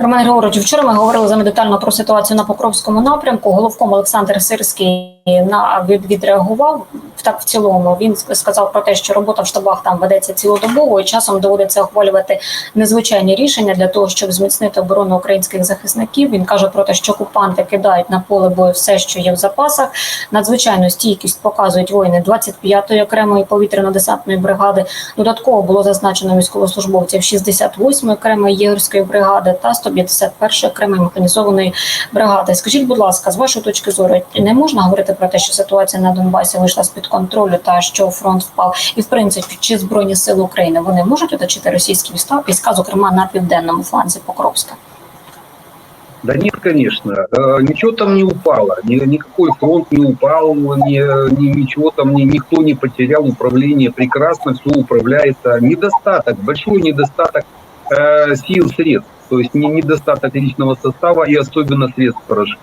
Роман Григорович, вчора ми говорили з вами детально про ситуацію на Покровському напрямку. Головком Олександр Сирський на від, відреагував так в цілому. Він сказав про те, що робота в штабах там ведеться цілодобово і часом доводиться ухвалювати незвичайні рішення для того, щоб зміцнити оборону українських захисників. Він каже про те, що окупанти кидають на поле бою все, що є в запасах. Надзвичайну стійкість показують воїни 25-ї окремої повітряно-десантної бригади. Додатково було зазначено військовослужбовців 68-ї окремої єгерської бригади та 151-ї окремої механізованої бригади. Скажіть, будь ласка, з вашої точки зору, не можна говорити про те, що ситуація на Донбасі вийшла з під контролю та що фронт впав, і в принципі, чи збройні сили України вони можуть оточити російські війська, війська, зокрема на південному фланзі Покровська? Да нет, конечно. Э, Ничего там не упало. Ни- Никакой фронт не упал, ни, ни- ничего там, ни- никто не потерял управление. Прекрасно все управляется. Недостаток, большой недостаток э, сил, средств. То есть не- недостаток личного состава и особенно средств поражения.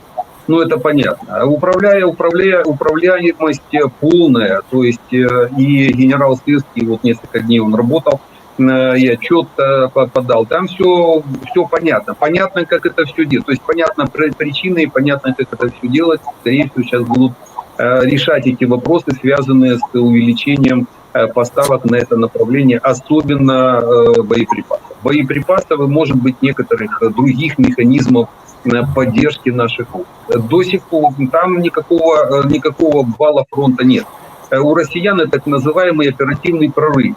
Ну, это понятно. Управляя, управляя, управляемость полная, то есть э, и генерал Сырский, вот несколько дней он работал, э, и отчет э, по- подал. Там все, все понятно. Понятно, как это все делать. То есть понятно при- причины и понятно, как это все делать. Скорее всего, сейчас будут решать эти вопросы, связанные с увеличением поставок на это направление, особенно боеприпасов. Боеприпасов и, может быть, некоторых других механизмов э, поддержки наших. До сих пор там никакого, э, никакого бала фронта нет. Э, У россиян это так называемый оперативный прорыв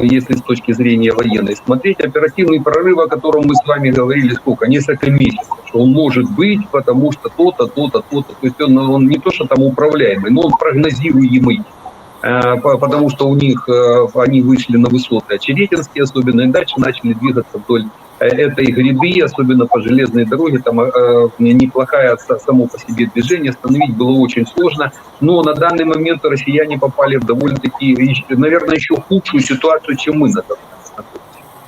если с точки зрения военной, смотреть оперативный прорыв, о котором мы с вами говорили сколько, несколько месяцев, что он может быть, потому что то-то, то-то, то-то. То есть он, он не то, что там управляемый, но он прогнозируемый. Э, по- Потому что у них э, они вышли на высоты Очеретинские особенно, и дальше начали двигаться вдоль э, этой гряды, особенно по железной дороге, там неплохое са- само по себе движение, остановить было очень сложно, но на данный момент россияне попали в довольно-таки, наверное, еще худшую ситуацию, чем мы на.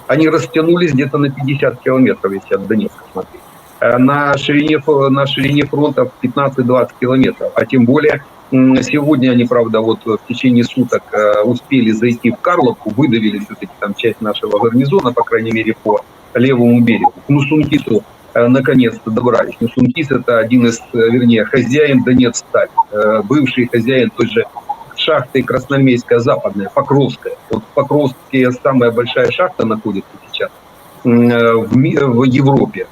Они растянулись где-то на 50 километров, если от Донецка смотреть. На ширине, на ширине фронта 15-20 километров, а тем более сегодня они, правда, вот в течение суток э, успели зайти в Карловку, выдавили все-таки там часть нашего гарнизона, по крайней мере, по левому берегу. К Нусункису э, наконец-то добрались. Нусункис это один из, э, вернее, хозяин Донецсталь, бывший хозяин той же шахты Красноармейская западная, Покровская. Вот в Покровске самая большая шахта находится сейчас в, в Европе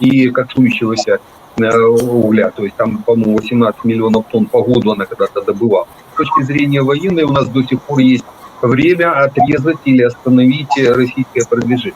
и коксующегося угля. То есть там, по-моему, 18 миллионов тонн по году она когда-то добывала. С точки зрения военной у нас до сих пор есть время отрезать или остановить э, российское продвижение.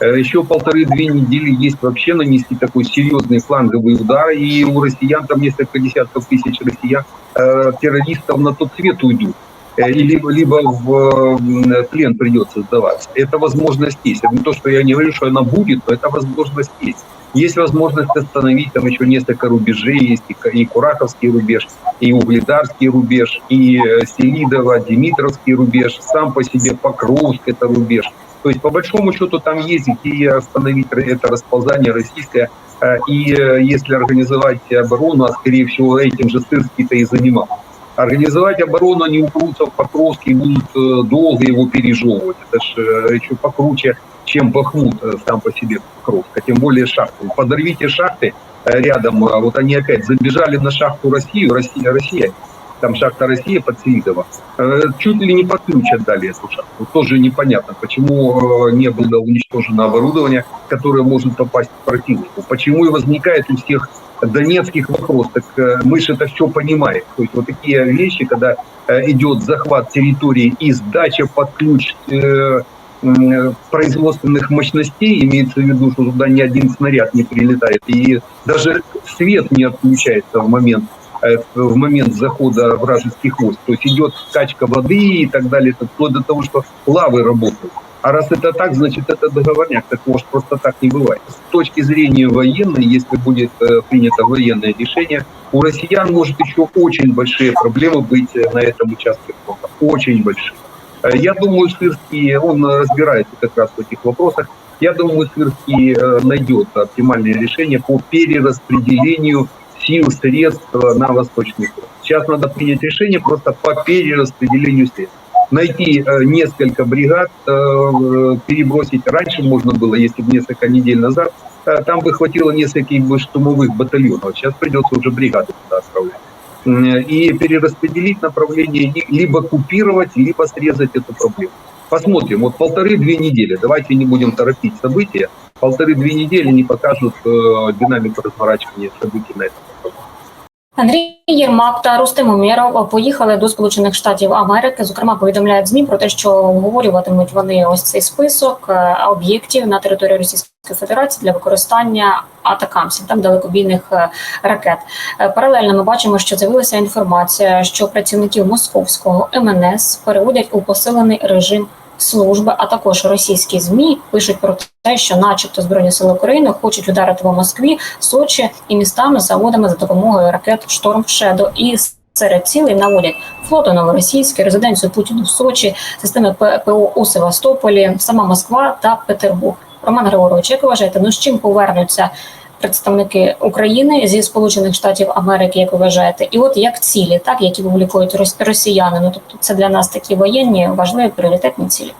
Э, Еще полторы-две недели есть вообще нанести такой серьезный фланговый удар, и у россиян там несколько десятков тысяч россиян, э, террористов на тот свет уйдут. Э, либо, либо в э, плен придется сдаваться. Это возможность есть. Это не то, что я не говорю, что она будет, но это возможность есть. Есть возможность остановить там еще несколько рубежей, есть и, Кураховский рубеж, и Угледарский рубеж, и э, Селидово, Димитровский рубеж, сам по себе Покровск это рубеж. То есть, по большому счету, там есть где остановить это расползание российское. Э, И э, если организовать оборону, а скорее всего этим же Сырский-то и занимался. Организовать оборону, они упрутся в Покровск и будут э, долго его пережевывать. Это же еще покруче, чем Бахмут э, сам по себе Покровск, а тем более шахты. Подорвите шахты э, рядом, а вот они опять забежали на шахту Россию, Россия, Россия, там шахта Россия под Селидово, Э, чуть ли не под ключ отдали эту шахту. Тоже непонятно, почему э, не было уничтожено оборудование, которое может попасть к противнику. Почему и возникает у всех донецких вопрос, так э, мы же это все понимаем. То есть вот такие вещи, когда э, идет захват территории и сдача под ключ э, производственных мощностей, имеется в виду, что туда ни один снаряд не прилетает, и даже свет не отключается в момент в момент захода вражеских войск. То есть идет качка воды и так далее, вплоть до того, что лавы работают. А раз это так, значит это договорняк, такого ж просто так не бывает. С точки зрения военной, если будет э, принято военное решение, у россиян может еще очень большие проблемы быть э, на этом участке фронта. Очень большие. Э, Я думаю, Сырский, он разбирается как раз в этих вопросах. Я думаю, Сырский найдет оптимальное решение по перераспределению сил, средств на Восточный фронт. Сейчас надо принять решение просто по перераспределению средств. Найти э, несколько бригад, э, перебросить. Раньше можно было, если бы несколько недель назад, э, там бы хватило нескольких бы штурмовых батальонов. Сейчас придется уже бригады туда отправлять. И перераспределить направление, ли- либо купировать, либо срезать эту проблему. Посмотрим, вот полторы-две недели, давайте не будем торопить события, полторы-две недели не покажут э, динамику разворачивания событий на этом. Андрій Єрмак та Рустем Умєров поїхали до Сполучених Штатів Америки. Зокрема, повідомляють змі про те, що обговорюватимуть вони ось цей список е, об'єктів на території Російської Федерації для використання атакамсів, так далекобійних е, ракет. Е, Паралельно ми бачимо, що з'явилася інформація, що працівників московського МНС переводять у посилений режим служби, а також російські змі пишуть про те, що, начебто, збройні сили України хочуть ударити по Москві, Сочі і містами заводами за допомогою ракет Шторм Шедо. І серед цілей наводять флоту новоросійське, резиденцію Путіну в Сочі, системи П- ПО у Севастополі, сама Москва та Петербург. Роман Григорович, як ви вважаєте, ну з чим повернуться представники України зі Сполучених Штатів Америки, як ви вважаєте, і от як цілі, так які публікують рос- росіяни? Ну тобто це для нас такі воєнні важливі пріоритетні цілі.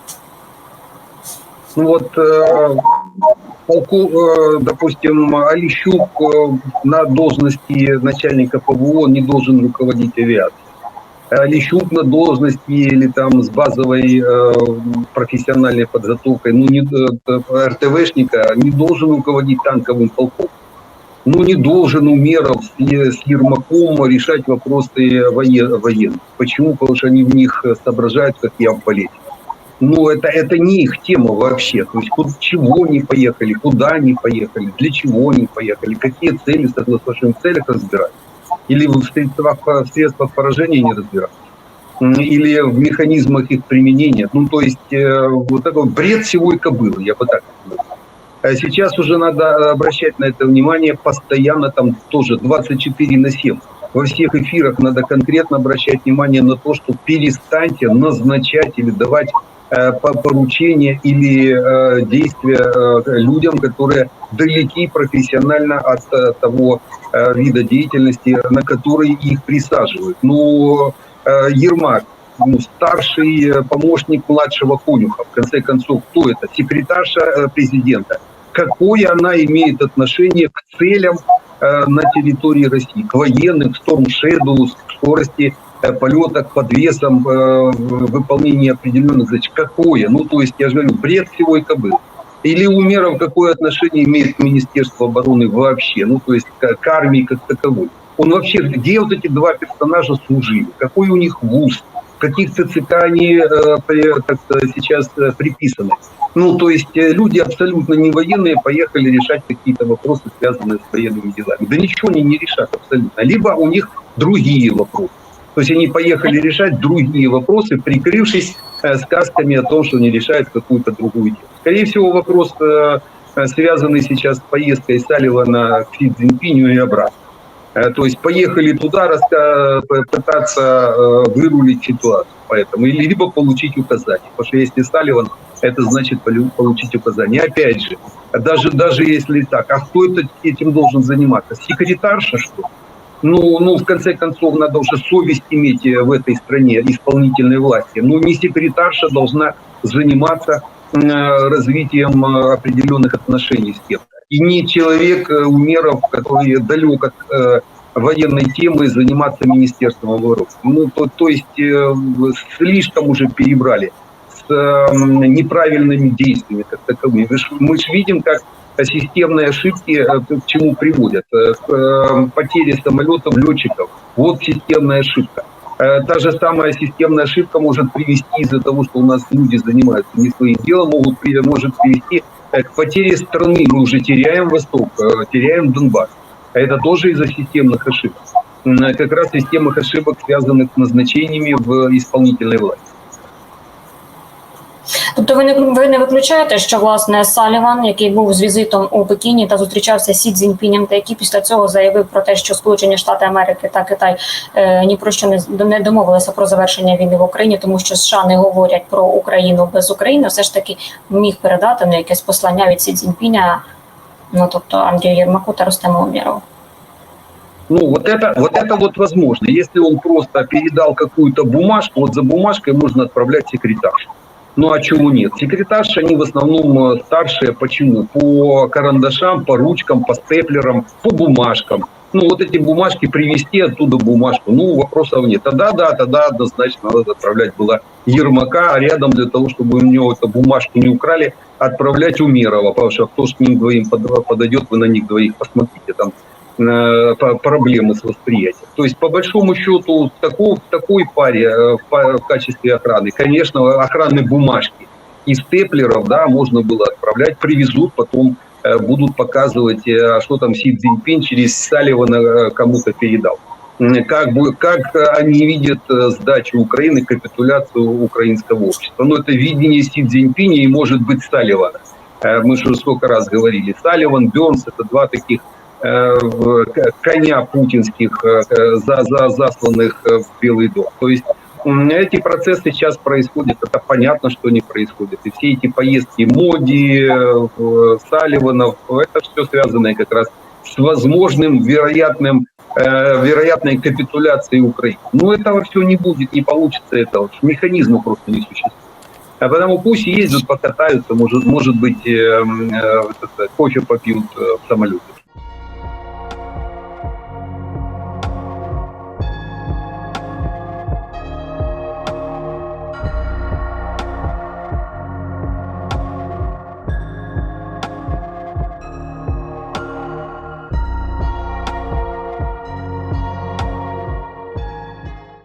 Ну вот, э, полку, э, допустим, Алищук э, на должности начальника ПВО не должен руководить авиацией. Лещук на должности или там с базовой э, профессиональной подготовкой, ну не э, РТВшника не должен руководить танковым полком. Ну не должен Умеров с, Ермаком решать вопросы воен- военных. Почему? Потому что они в них соображают, как я в полете. Ну, это, это не их тема вообще. То есть, куда, чего они поехали, куда они поехали, для чего они поехали, какие цели, согласно вашим целях разбирать. Или в средствах, в средствах поражения не разбирать. М, Или в механизмах их применения. Ну, то есть, э, вот такой бред всего и кобылы, я бы так сказал. А Сейчас уже надо обращать на это внимание постоянно, там тоже 24 на 7. Во всех эфирах надо конкретно обращать внимание на то, что перестаньте назначать или давать э, поручения или э, действия э, людям, которые далеки профессионально от э, того э, вида деятельности, на который их присаживают. Ну, э, Ермак, ну, старший э, помощник младшего конюха, в конце концов, кто это? Секретарша э, президента. Какое она имеет отношение к целям э, на территории России, к военным, к Storm Shadows, к скорости э, полета, к подвесам, э, определенных задач. Какое? Ну, то есть, я же говорю, бред всего и кобыл. Или Умеров какое отношение имеет к Министерству обороны вообще, ну, то есть к, к армии как таковой. Он вообще, где вот эти два персонажа служили? Какой у них вуз? Каких ЦЦК они э, так сейчас э, приписаны? Ну, то есть люди абсолютно не военные поехали решать какие-то вопросы, связанные с военными делами. Да ничего они не решат абсолютно. Либо у них другие вопросы. То есть они поехали решать другие вопросы, прикрывшись э, сказками о том, что они решают какую-то другую тему. Скорее всего, вопрос, э, э, связанный сейчас с поездкой Салливана к Си Цзиньпиню и обратно. То есть поехали туда пытаться вырулить ситуацию. Поэтому или либо получить указания. Потому что если Салливан, это значит получить указания. Опять же, даже, даже если так, а кто это, этим должен заниматься? Секретарша, что ли? Ну, ну, в конце концов, надо уже совесть иметь э, в этой стране исполнительной власти. Ну, не секретарша должна заниматься э, развитием э, определенных отношений с кем-то. И не человек Умеров, который далек от э, военной темы, заниматься Министерством обороны. Ну, то, то есть э, слишком уже перебрали с э, неправильными действиями как таковыми. Мы же видим, как системные ошибки э, к чему приводят. Э, э, потере самолетов, летчиков. Вот системная ошибка. Та же самая системная ошибка может привести из-за того, что у нас люди занимаются не своим делом, могут, может привести к потере страны. Мы уже теряем Восток, теряем Донбасс. А Это тоже из-за системных ошибок. Как раз системных ошибок, связанных с назначениями в исполнительной власти. Тобто, ви не ви не виключаєте, що власне Саліван, який був з візитом у Пекіні та зустрічався Сі Цзіньпінем, та який після цього заявив про те, що Сполучені Штати Америки та Китай е, ні про що не, не домовилися про завершення війни в Україні, тому що США не говорять про Україну без України, все ж таки міг передати ну, якесь послання від Сі Цзіньпіня, ну тобто Андрію Єрмаку та Рустему Умєрову. Ну, вот это, вот это вот возможно. Если он просто передал какую-то бумажку, вот за бумажкой можно отправлять секретаршу. Ну а чего нет? Секретарши, они в основном э, старшие. Почему? По карандашам, по ручкам, по степлерам, по бумажкам. Ну вот эти бумажки привезти оттуда бумажку, ну вопросов нет. Тогда да, тогда однозначно надо отправлять было Ермака, а рядом для того, чтобы у него эту бумажку не украли, отправлять Умерова, потому что кто к ним двоим под- подойдет, вы на них двоих посмотрите, там проблемы с восприятием. То есть, по большому счету, в такой, паре э, в, качестве охраны, конечно, охраны бумажки и степлеров, да, можно было отправлять, привезут, потом э, будут показывать, э, что там Си Цзиньпин через Салливана э, кому-то передал. Как, бы, как э, они видят э, сдачу Украины, капитуляцию украинского общества. Ну, это видение Си Цзиньпиня и, может быть, Салливана. Э, Мы же сколько раз говорили. Салливан, Бернс – это два таких э, в- к- коня путинских, э, э, за, за, засланных э, в Белый дом. То есть эти процессы сейчас происходят, это понятно, что они происходят. И все эти поездки Моди, э, в- Салливанов, это все связано как раз с возможным, вероятным, э, вероятной капитуляцией Украины. Но этого все не будет, не получится этого. Механизма просто не существует. А потому пусть ездят, покатаются, может, может быть, э, э, кофе попьют э, в самолете.